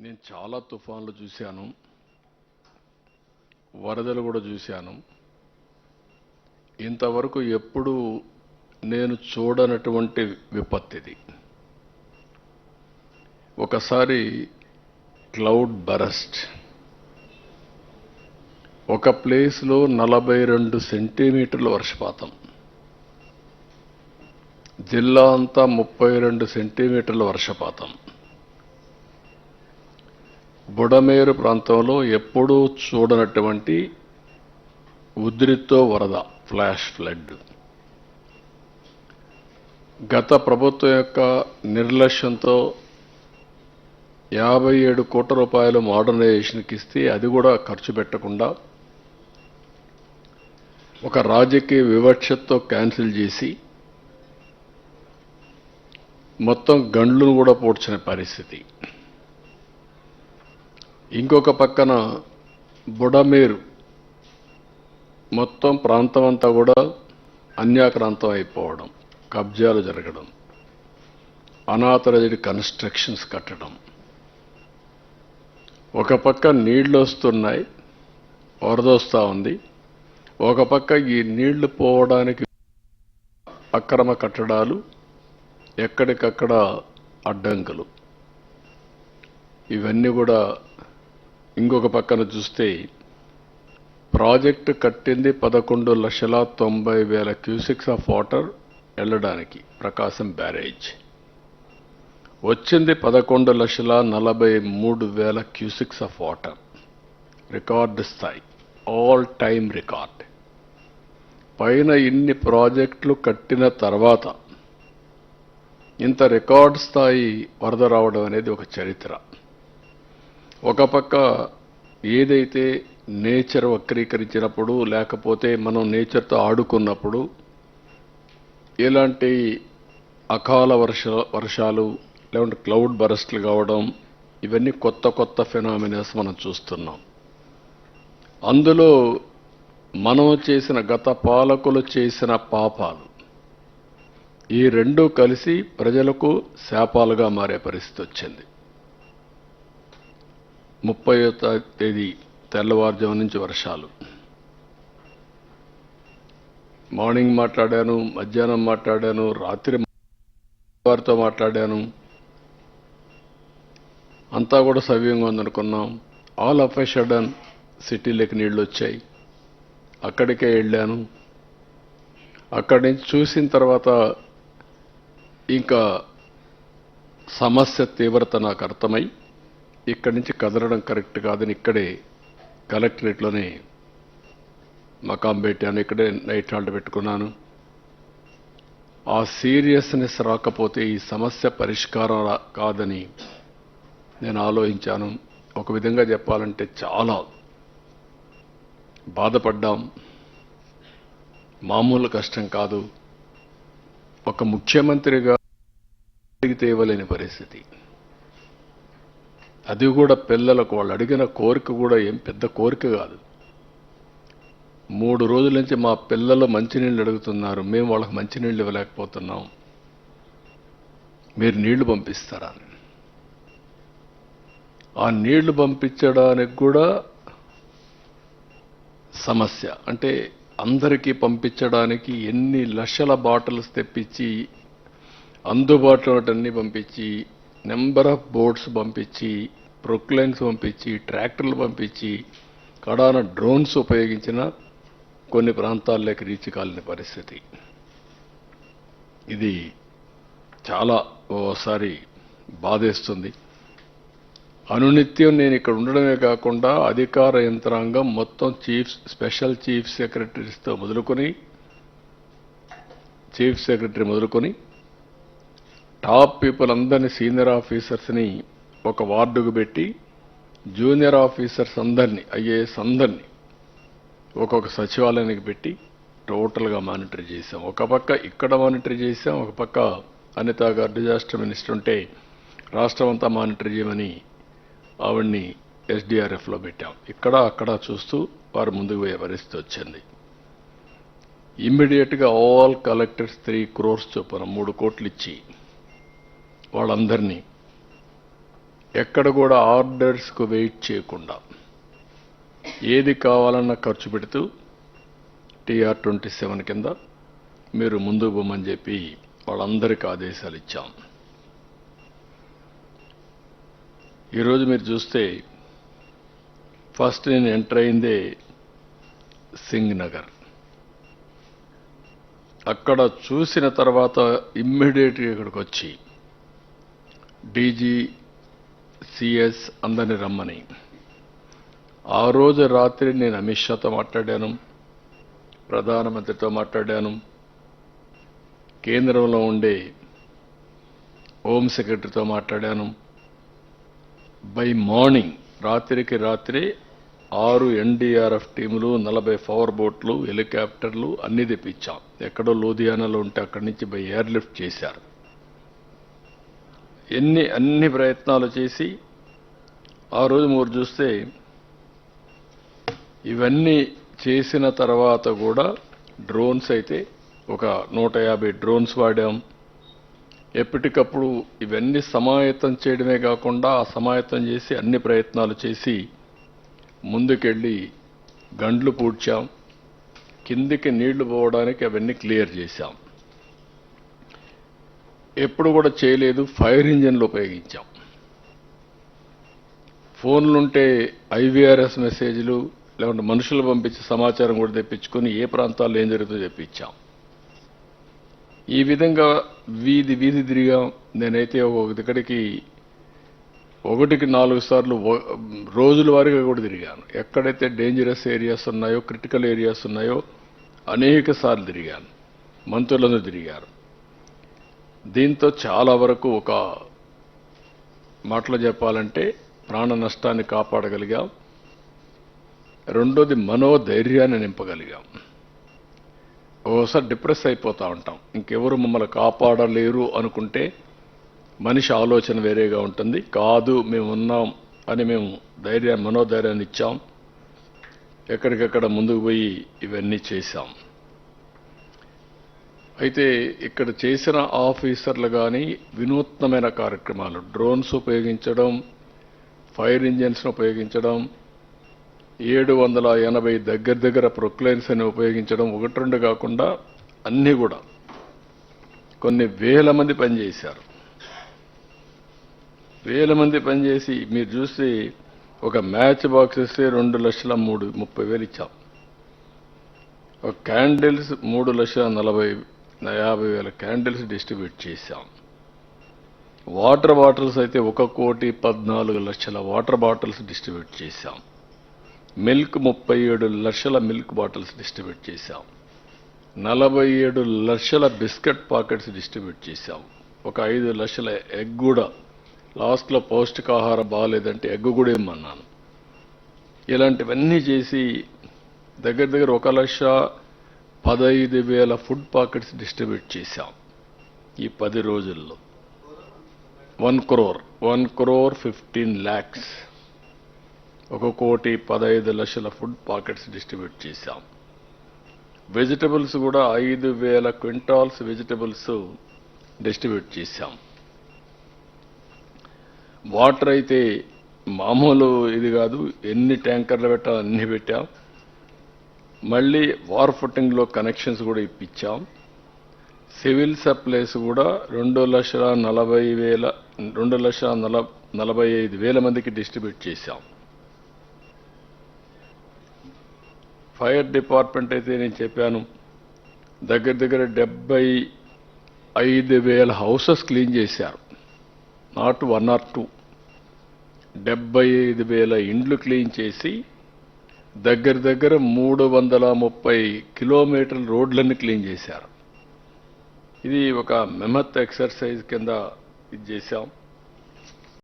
నేను చాలా తుఫాన్లు చూశాను. వరదలు కూడా చూశాను. ఇంతవరకు ఎప్పుడు నేను చూడనటువంటి విపత్తిది ఒకసారి క్లౌడ్ బరస్ట్. ఒక ప్లేస్లో నలభై రెండు సెంటీమీటర్ల వర్షపాతం. జిల్లా అంతా ముప్పై రెండు సెంటీమీటర్ల వర్షపాతం. బుడమేరు ప్రాంతంలో ఎప్పుడూ చూడనటువంటి ఉద్రితో వరద ఫ్లాష్ ఫ్లడ్. గత ప్రభుత్వం యొక్క నిర్లక్ష్యంతో యాభై ఏడు కోట్ల రూపాయలు మోడర్నైజేషన్కి ఇస్తే అది కూడా ఖర్చు పెట్టకుండా ఒక రాజకీయ వివక్షతో క్యాన్సిల్ చేసి మొత్తం గండ్లను కూడా పూడ్చిన పరిస్థితి. ఇంకొక పక్కన బుడమేరు. మొత్తం ప్రాంతం అంతా కూడా అన్యాక్రాంతం అయిపోవడం కబ్జాలు జరగడం అనాథరైజ్డ్ కన్స్ట్రక్షన్స్ కట్టడం. ఒక పక్క నీళ్ళు వస్తున్నాయి వరద వస్తూ ఉంది. ఒక పక్క ఈ నీళ్ళు పోవడానికి అక్రమ కట్టడాలు ఎక్కడికక్కడ అడ్డంకులు. ఇవన్నీ కూడా ఇంకొక పక్కన చూస్తే ప్రాజెక్టు కట్టింది పదకొండు లక్షల తొంభై వేల క్యూసిక్స్ ఆఫ్ వాటర్ వెళ్ళడానికి ప్రకాశం బ్యారేజ్. వచ్చింది పదకొండు లక్షల నలభై మూడు వేల క్యూసిక్స్ ఆఫ్ వాటర్. రికార్డు స్థాయి. All time record. పైన ఇన్ని ప్రాజెక్టులు కట్టిన తర్వాత ఇంత రికార్డ్ స్థాయి వరద రావడం అనేది ఒక చరిత్ర. ఒక పక్క ఏదైతే నేచర్ వక్రీకరించినప్పుడు లేకపోతే మనం నేచర్తో ఆడుకున్నప్పుడు ఇలాంటి అకాల వర్ష వర్షాలు లేకుంటే క్లౌడ్ బరస్ట్లు కావడం ఇవన్నీ కొత్త కొత్త ఫెనామినస్ మనం చూస్తున్నాం. అందులో మనం చేసిన గత పాలకులు చేసిన పాపాలు ఈ రెండు కలిసి ప్రజలకు శాపాలుగా మారే పరిస్థితి వచ్చింది. ముప్పై తేదీ తెల్లవారుజాము నుంచి వర్షాలు. మార్నింగ్ మాట్లాడాను మధ్యాహ్నం మాట్లాడాను రాత్రి వారితో మాట్లాడాను. అంతా కూడా సవ్యంగా ఉందనుకున్నాం. ఆల్ ఆఫ్ ఎ షడన్ సిటీలోకి నీళ్ళు వచ్చాయి అక్కడికే వెళ్ళాను. అక్కడి నుంచి చూసిన తర్వాత ఇంకా సమస్య తీవ్రత నాకు అర్థమై ఇక్కడి నుంచి కదలడం కరెక్ట్ కాదని ఇక్కడే కలెక్టరేట్లోనే మకాం పెట్టాను ఇక్కడే నైట్ హాల్ట్ పెట్టుకున్నాను. ఆ సీరియస్నెస్ రాకపోతే ఈ సమస్య పరిష్కారం కాదని నేను ఆలోచించాను. ఒక విధంగా చెప్పాలంటే చాలా బాధపడ్డాం. మామూలు కష్టం కాదు. ఒక ముఖ్యమంత్రిగా తిరిగి ఇవ్వలేని పరిస్థితి. అది కూడా పిల్లలకు వాళ్ళు అడిగిన కోరిక కూడా ఏం పెద్ద కోరిక కాదు. మూడు రోజుల నుంచి మా పిల్లలు మంచినీళ్ళు అడుగుతున్నారు. మేము వాళ్ళకి మంచినీళ్ళు ఇవ్వలేకపోతున్నాం. మీరు నీళ్ళు పంపిస్తారా అని. ఆ నీళ్ళు పంపించడానికి కూడా సమస్య. అంటే అందరికీ పంపించడానికి ఎన్ని లక్షల బాటిల్స్ తెప్పించి అందుబాటులో అన్ని పంపించి నెంబర్ ఆఫ్ బోట్స్ పంపించి ప్రొక్లైన్స్ పంపించి ట్రాక్టర్లు పంపించి కడాన డ్రోన్స్ ఉపయోగించిన కొన్ని ప్రాంతాల్లోకి రీచ్ కాలని పరిస్థితి. ఇది చాలా ఓసారి బాధేస్తుంది. అనునిత్యం నేను ఇక్కడ ఉండడమే కాకుండా అధికార యంత్రాంగం మొత్తం చీఫ్ స్పెషల్ చీఫ్ సెక్రటరీస్తో మొదలుకొని చీఫ్ సెక్రటరీ మొదలుకొని టాప్ పీపుల్ అందరినీ సీనియర్ ఆఫీసర్స్ని ఒక వార్డుకు పెట్టి జూనియర్ ఆఫీసర్స్ అందరినీ ఐఏఎస్ అందరినీ ఒక్కొక్క సచివాలయానికి పెట్టి టోటల్గా మానిటర్ చేసాం ఒక పక్క ఇక్కడ మానిటర్ చేసాం ఒక పక్క అనిత గారు డిజాస్టర్ మినిస్టర్ ఉంటే రాష్ట్రం అంతా మానిటర్ చేయమని ఆవిడ్ని ఎస్డిఆర్ఎఫ్లో పెట్టాం. ఇక్కడ అక్కడ చూస్తూ వారు ముందుకు పోయే పరిస్థితి వచ్చింది. ఇమ్మీడియట్గా ఆల్ కలెక్టర్స్ త్రీ క్రోర్స్ చొప్పున మూడు కోట్లు ఇచ్చి వాళ్ళందరినీ ఎక్కడ కూడా ఆర్డర్స్కు వెయిట్ చేయకుండా ఏది కావాలన్నా ఖర్చు పెడుతూ టీఆర్ ట్వంటీ సెవెన్ కింద మీరు ముందుకు పోమని చెప్పి వాళ్ళందరికీ ఆదేశాలు ఇచ్చాం. ఈరోజు మీరు చూస్తే ఫస్ట్ నేను ఎంటర్ అయిందే సింగ్ నగర్ అక్కడ చూసిన తర్వాత ఇమ్మీడియట్గా ఇక్కడికి వచ్చి డీజీ సిఎస్ అందరిని రమ్మని. ఆ రోజు రాత్రి నేను అమిత్ షాతో మాట్లాడాను. ప్రధానమంత్రితో మాట్లాడాను. కేంద్రంలో ఉండే హోమ్ సెక్రటరీతో మాట్లాడాను. బై మార్నింగ్ రాత్రికి రాత్రి ఆరు ఎన్డీఆర్ఎఫ్ టీములు నలభై పవర్ బోట్లు హెలికాప్టర్లు అన్నీ తెప్పించాం. ఎక్కడో లూధియానాలో ఉంటే అక్కడి నుంచి బై ఎయిర్ లిఫ్ట్ చేశారు. ఎన్ని అన్ని ప్రయత్నాలు చేసి ఆ రోజు మీరు చూస్తే ఇవన్నీ చేసిన తర్వాత కూడా డ్రోన్స్ అయితే ఒక నూట యాభై డ్రోన్స్ వాడాం. ఎప్పటికప్పుడు ఇవన్నీ సమాయత్తం చేయడమే కాకుండా ఆ సమాయత్తం చేసి అన్ని ప్రయత్నాలు చేసి ముందుకెళ్ళి గండ్లు పూడ్చాం. కిందికి నీళ్ళు పోవడానికి అవన్నీ క్లియర్ చేశాం. ఎప్పుడు కూడా చేయలేదు ఫైర్ ఇంజన్లు ఉపయోగించాం. ఫోన్లుంటే ఐవీఆర్ఎస్ మెసేజ్లు లేకుంటే మనుషులు పంపించి సమాచారం కూడా తెప్పించుకొని ఏ ప్రాంతాల్లో ఏం జరుగుతుందో తెప్పించాం ఈ విధంగా వీధి వీధి తిరిగాం. నేనైతే ఒక దగ్గరికి ఒకటికి నాలుగు సార్లు రోజుల వారీగా కూడా తిరిగాను. ఎక్కడైతే డేంజరస్ ఏరియాస్ ఉన్నాయో క్రిటికల్ ఏరియాస్ ఉన్నాయో అనేక సార్లు తిరిగాను. మంత్రులందరూ తిరిగారు. దీంతో చాలా వరకు ఒక మాటలో చెప్పాలంటే ప్రాణ నష్టాన్ని కాపాడగలిగాం. రెండోది మనోధైర్యాన్ని నింపగలిగాం. ఓసారి డిప్రెస్ అయిపోతూ ఉంటాం. ఇంకెవరు మమ్మల్ని కాపాడలేరు అనుకుంటే మనిషి ఆలోచన వేరేగా ఉంటుంది. కాదు మేము ఉన్నాం అని మేము ధైర్యాన్ని మనోధైర్యాన్ని ఇచ్చాం. ఎక్కడికక్కడ ముందుకు పోయి ఇవన్నీ చేశాం. అయితే ఇక్కడ చేసిన ఆఫీసర్లు కానీ వినూత్నమైన కార్యక్రమాలు డ్రోన్స్ ఉపయోగించడం ఫైర్ ఇంజిన్స్ను ఉపయోగించడం ఏడు వందల ఎనభై దగ్గర దగ్గర ప్రొక్లైన్స్ అని ఉపయోగించడం ఒకటి రెండు కాకుండా అన్నీ కూడా కొన్ని వేల మంది పనిచేశారు. వేల మంది పనిచేసి మీరు చూసి ఒక మ్యాచ్ బాక్స్ ఇస్తే రెండు లక్షల మూడు ముప్పై వేలు ఇచ్చాం. ఒక క్యాండిల్స్ మూడు లక్షల నలభై యాభై వేల క్యాండిల్స్ డిస్ట్రిబ్యూట్ చేశాం. వాటర్ బాటిల్స్ అయితే ఒక కోటి పద్నాలుగు లక్షల వాటర్ బాటిల్స్ డిస్ట్రిబ్యూట్ చేశాం. మిల్క్ ముప్పై ఏడు లక్షల మిల్క్ బాటిల్స్ డిస్ట్రిబ్యూట్ చేశాం. నలభై ఏడు లక్షల బిస్కెట్ పాకెట్స్ డిస్ట్రిబ్యూట్ చేశాం. ఒక ఐదు లక్షల ఎగ్ కూడా. లాస్ట్లో పౌష్టికాహారం బాగాలేదంటే ఎగ్ కూడా ఇమ్మన్నాను ఇలాంటివన్నీ చేసి దగ్గర దగ్గర ఒక లక్ష పదహైదు వేల ఫుడ్ పాకెట్స్ డిస్ట్రిబ్యూట్ చేశాం ఈ పది రోజుల్లో. One crore one crore fifteen lakhs ఒక కోటి పదహైదు లక్షల ఫుడ్ పాకెట్స్ డిస్ట్రిబ్యూట్ చేశాం. వెజిటబుల్స్ కూడా ఐదు వేల క్వింటాల్స్ వెజిటబుల్స్ డిస్ట్రిబ్యూట్ చేశాం. వాటర్ అయితే మామూలు ఇది కాదు ఎన్ని ట్యాంకర్లు పెట్టాలి అన్ని పెట్టాం. మళ్ళీ వార్ ఫుటింగ్లో కనెక్షన్స్ కూడా ఇప్పించాం. సివిల్ సప్లైస్ కూడా రెండు లక్షల నలభై వేల రెండు లక్షల నల నలభై ఐదు వేల మందికి డిస్ట్రిబ్యూట్ చేశాం. ఫైర్ డిపార్ట్మెంట్ అయితే నేను చెప్పాను దగ్గర దగ్గర డెబ్బై ఐదు వేల హౌసెస్ క్లీన్ చేశారు. Not one or two. డెబ్బై ఐదు వేల ఇండ్లు క్లీన్ చేసి దగ్గర దగ్గర మూడు వందల ముప్పై కిలోమీటర్ల రోడ్లన్నీ క్లీన్ చేశారు. ఇది ఒక మెమత్ ఎక్సర్సైజ్ కింద ఇది చేశాం.